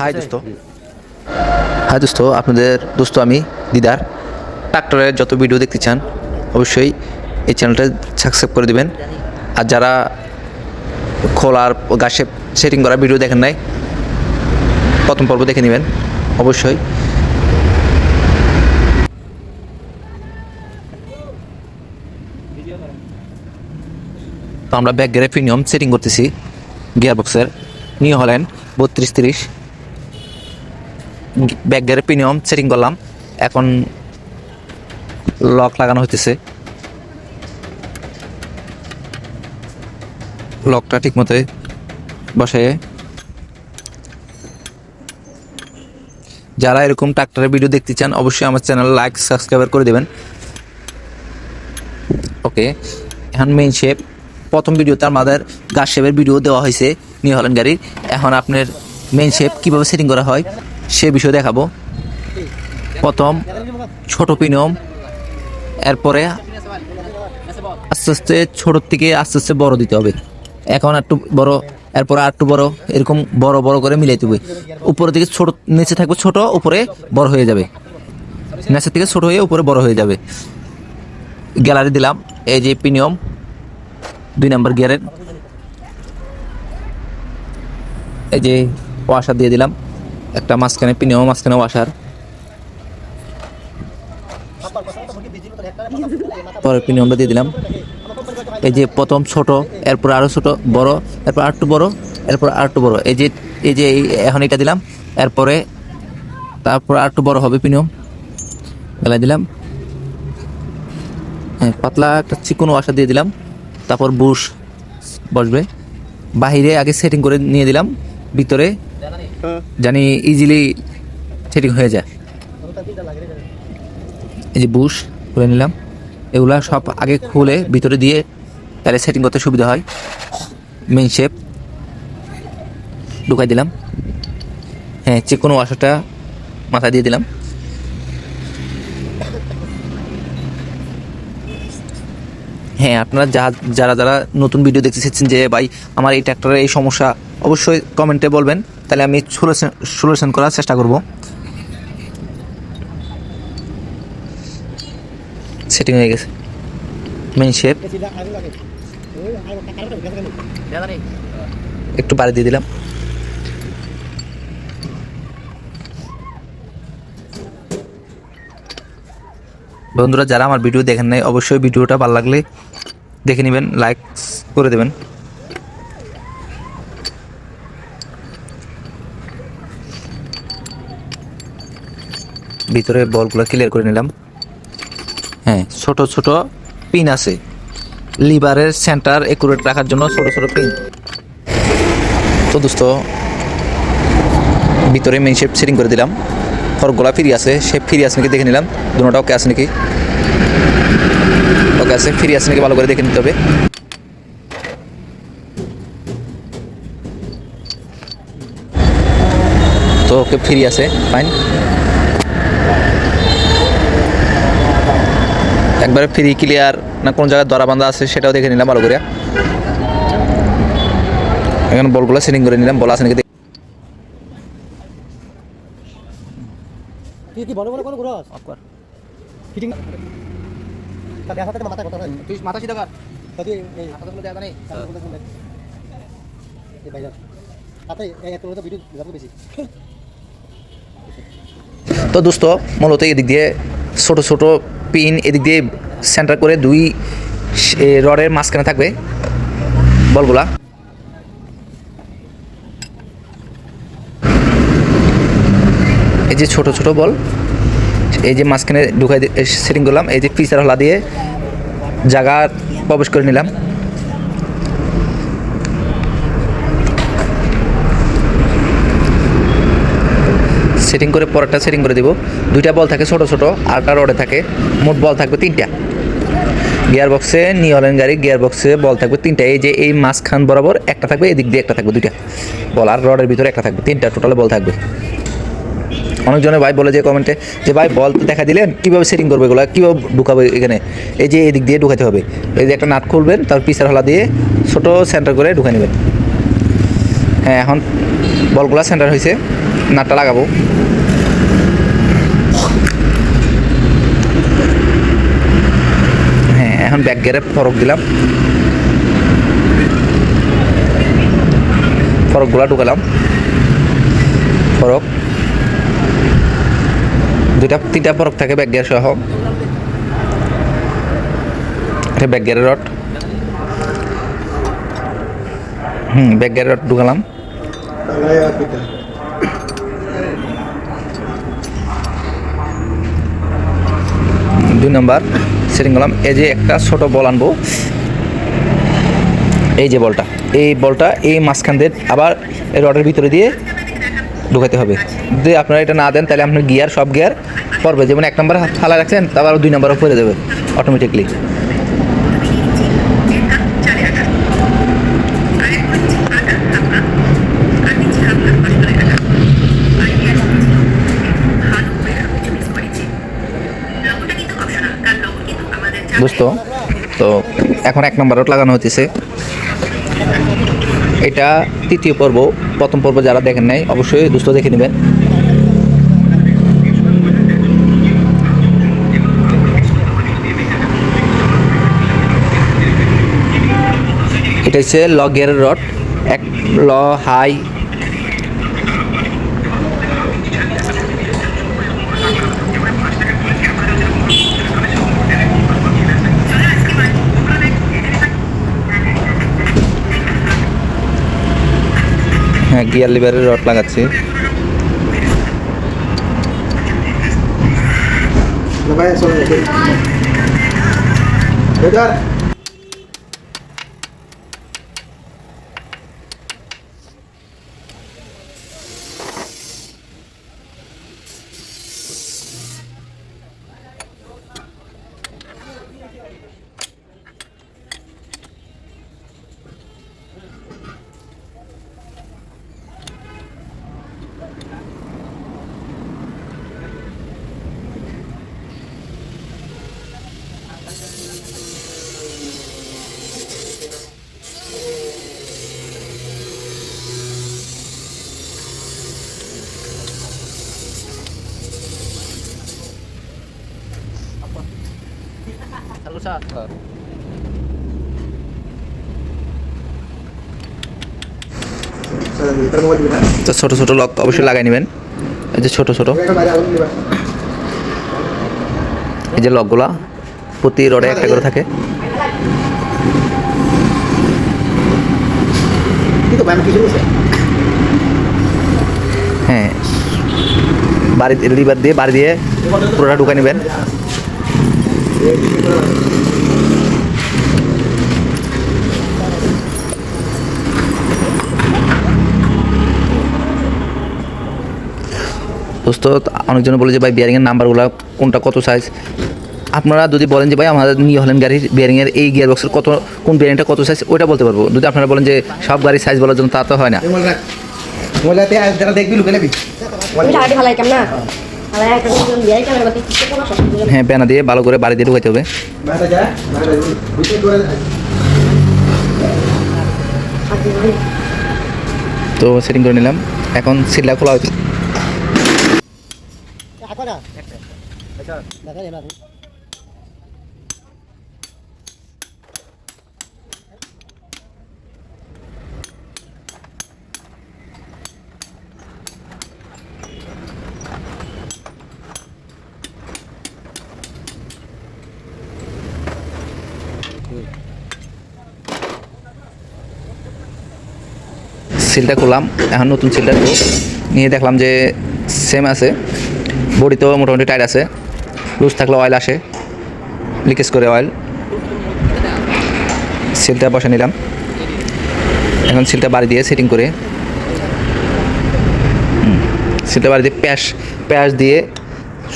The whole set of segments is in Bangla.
হাই দোস্ত। হাই দোস্ত। আপনাদের দোস্ত আমি দিদার। ট্রাক্টরের যত ভিডিও দেখতে চান অবশ্যই এই চ্যানেলটা সাবস্ক্রাইব করে দিবেন। আর যারা খোলার গাছে সেটিং করা ভিডিও দেখেন নাই প্রথম পর্ব দেখে নেবেন অবশ্যই। তো আমরা ব্যাক গিয়ারে প্রিমিয়াম সেটিং করতেছি গিয়ার বক্সের নিউ হল্যান্ড বত্রিশ তিরিশ। ব্যাক গিয়ারে প্রিমিয়াম সেটিং করলাম। এখন লক লাগানো হইতেছে। লকটা ঠিক মতো বসে যারা এরকম ট্রাক্টরের ভিডিও দেখতে চান, অবশ্যই আমার চ্যানেল লাইক, সাবস্ক্রাইব করে দেবেন। ওকে, এখন মেইন শেপ প্রথম ভিডিওতে আমাদের গাছ শেপের ভিডিও দেওয়া হয়েছে নিউ হল্যান্ড গাড়ির। এখন আপনার মেইন শেপ কীভাবে সেটিং করা হয় সে বিষয়ে দেখাবো। প্রথম, ছোট পিনিয়ম এরপরে আস্তে আস্তে ছোটোর থেকে আস্তে আস্তে বড় দিতে হবে। এখন একটু বড়, এরপর আর একটু বড়, এরকম বড় বড় করে মিলাইতে হবে। উপরের দিকে ছোট, নিচে থাকবে ছোট, উপরে বড় হয়ে যাবে। নিচের থেকে ছোট হয়ে উপরে বড় হয়ে যাবে। গ্যালারি দিলাম, এই যে পিনিয়ম দুই নাম্বার গিয়ারের। এই যে ওয়াশার দিয়ে দিলাম। একটা মাঝখানে পিনিয়ম মাঝখানে ওয়াশার পরের পিনিয়মটা দিয়ে দিলাম। এই যে প্রথম ছোট, এরপর আরও ছোট, বড়, এরপর আরেকটু বড়, এরপর আরেকটু বড়। এই যে এই যে এখন এটা দিলাম। এরপরে তারপর আরেকটু বড় হবে পিনিয়ম গেলাই দিলাম। হ্যাঁ পাতলা একটা চিকন ওয়াশার দিয়ে দিলাম। তারপর বুশ বসবে। বাহিরে আগে সেটিং করে নিয়ে দিলাম। ভিতরে জানি ইজিলি সেটিং হয়ে যায়। এই যে বুশ খুলে নিলাম। এগুলা সব আগে খুলে ভিতরে দিয়ে তাহলে সেটিং করতে সুবিধা হয়। মেইন শেপ ঢুকাই দিলাম। হ্যাঁ যে কোনো ওয়াশারটা মাথায় দিয়ে দিলাম। হ্যাঁ আপনারা যা যারা যারা নতুন ভিডিও দেখতে চাচ্ছেন যে, ভাই, আমার এই ট্র্যাক্টরের এই সমস্যা অবশ্যই কমেন্টে বলবেন। তাহলে আমি সলিউশন সলিউশন করার চেষ্টা করব। সেটিং হয়ে গেছে। মেইন শেপ একটু বাড়ি দিয়ে দিলাম। বন্ধুরা, যারা আমার ভিডিও দেখেন নাই, অবশ্যই ভিডিওটা ভালো লাগলে দেখে নেবেন লাইক করে দেবেন। ভিতরে বলগুলো ক্লিয়ার করে নিলাম। হ্যাঁ ছোট ছোট পিন আছে। লিভারের সেন্টার একুরেট রাখার জন্য ছোট ছোট পিন তো দোস্ত, ভিতরে মেইন শেপ সেটিং করে দিলাম। ফরগুলা ফ্রি আছে শেপ ফ্রি আছে নাকি দেখে নিলাম। দুটোটা ওকে আছে নাকি? ওকে আছে ফ্রি আছে নাকি ভালো করে দেখে নিতে হবে। তো ওকে ফ্রি আছে ফাইন একবারে ফ্রি ক্লিয়ার না কোন জায়গায় দরা বান্ধা আছে সেটাও দেখে নিলাম ভালো করে। এখন বলগুলো সেটিং করে নিলাম বল আছে নাকি মাথা সিধা কর। তুই নেই। তো দোস্ত মূলত এদিক দিয়ে ছোট ছোট পিন এদিক দিয়ে সেন্টার করে দুই রডের মাঝখানে থাকবে বলগুলা। এই যে ছোট ছোট বল, এই যে মাঝখানে ঢুকাই সেটিং করলাম, এই যে ফিচার হলা দিয়ে জায়গা প্রবেশ করে নিলাম। সেটিং করে পরেরটা সেটিং করে দিব। দুইটা বল থাকে ছোট ছোট আরটা রডে থাকে। মোট বল থাকবে তিনটা। গিয়ার বক্সে নিয়লেন গাড়ি গিয়ার বক্সে বল থাকবে তিনটা। এই যে এই মাঝখান বরাবর একটা থাকবে, এদিক দিয়ে একটা থাকবে দুইটা। বল আর রডের ভিতরে একটা থাকবে, তিনটা টোটালে বল থাকবে। অনেকজনে ভাই বলে যে কমেন্টে যে, ভাই বল দেখা দিলেন, কীভাবে সেটিং করবে এগুলো? কীভাবে ঢুকাবে এখানে? এই যে এদিক দিয়ে ঢুকাতে হবে। এই যে একটা নাট খুলবেন, তার পিসের হলা দিয়ে ছোট সেন্টার করে ঢুকে নেবেন। হ্যাঁ এখন বলগুলা সেন্টার হয়েছে নাটটা লাগাবো। হ্যাঁ এখন ব্যাক গিয়ারে ফরক দিলাম। ফরকগুলা ঢুকালাম। ফরক। দুইটা, তিনটা ফরক থাকে ব্যাক গিয়ার সহ। এটা ব্যাক গিয়ারের রড হুম ব্যাক গিয়ারের রড ঢুকালাম। দুই নম্বর, সেটিং করলাম। এই যে একটা ছোট বল আনব। এই যে বলটা, এই বলটা এই মাঝখান দিয়ে আবার এই রডের ভিতরে দিয়ে ঢুকাতে হবে। যদি আপনারা এটা না দেন, তাহলে আপনার গিয়ার, সব গিয়ার পড়বে। যেমন এক নম্বর ফালা রাখছেন, তারপর দুই নম্বরও পরে দেবে অটোমেটিকলি বুঝতো? তো এখন এক নম্বর রোড লাগানো হতেছে এটা তৃতীয় পর্ব, প্রথম পর্ব যারা দেখেন নাই, অবশ্যই দুস্থ দেখে নেবেন। এটা হচ্ছে লগের রড, এক ল, হাই হ্যাঁ গিয়ার লিভারের রড লাগাচ্ছি। Vaya, solo gimana? তো ছোটো ছোটো লক অবশ্যই লাগাই নেবেন এই যে ছোটো ছোটো. এই যে লকগুলা, প্রতি রডে একটা করে থাকে? হ্যাঁ বাড়ি লিভার দিয়ে, বাড়ি দিয়ে পুরোটা ঢুকে নেবেন দোস্ত অনেকজন বলে যে ভাই বিয়ারিংয়ের নাম্বারগুলো কোনটা কত সাইজ আপনারা যদি বলেন যে ভাই আমাদের নিয়ে হলেন গাড়ির বিয়ারিংয়ের এই গিয়ার বক্সের কত কোন বিয়ারিংটা কত সাইজ ওইটা বলতে পারব। যদি আপনারা বলেন যে সব গাড়ির সাইজ বলার জন্য তা তো হয় না। Yang হ্যাঁ বেনা দিয়ে ভালো করে বাড়ি দিয়ে ঢুকাইতে হবে. তো সেটিং করে নিলাম এখন সিটলা খোলা হয়েছে সিলটা করলাম এখন নতুন সিলটা দেবো। নিয়ে দেখলাম যে সেম আছে বডি তো মোটামুটি টাইট আছে। লুজ থাকলে অয়েল আসে লিকেজ করে অয়েল সিলটা বসে নিলাম। এখন সিলটা বাড়ি দিয়ে সেটিং করে। সিলটা বাড়ি দিয়ে প্যাশ প্যাশ দিয়ে,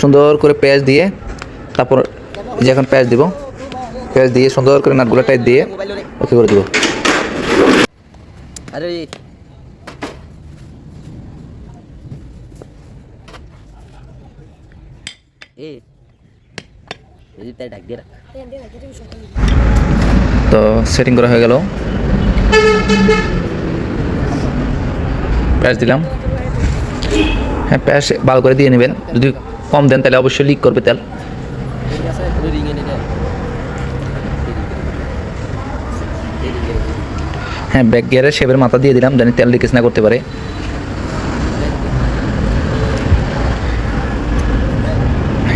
সুন্দর করে প্যাচ দিয়ে, তারপর যে এখন প্যাচ দিব। প্যাচ দিয়ে সুন্দর করে নাটগুলো টাইট দিয়ে ওকে করে দিব। আরে। তো সেটিং করা হয়ে গেল। প্যাচ দিলাম। হ্যাঁ প্যাচ ভালো করে দিয়ে নেবেন। যদি কম দেন তাহলে অবশ্যই লিক করবে তেল। হ্যাঁ ব্যাক গিয়ারে শেপের মাথা দিয়ে দিলাম জানি তেল লিকেজ না করতে পারে।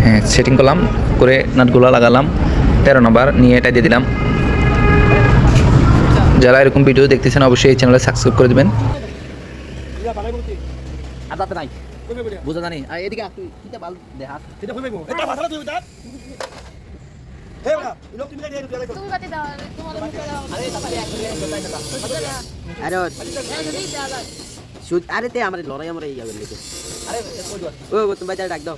হ্যাঁ সেটিং করলাম করে নাটগুলো লাগালাম তেরো নম্বর নিয়ে এটা দিয়ে দিলাম। যারা এরকম ভিডিও দেখতেছেন অবশ্যই এই চ্যানেলে সাবস্ক্রাইব করে দেবেন। বুঝা জানি। এদিকে দেখা কাটি দাও তোমার মুখে দাও। আরে তে আমার লড়াই আমার ইয়া আরে ও তুমি ডাক দাও।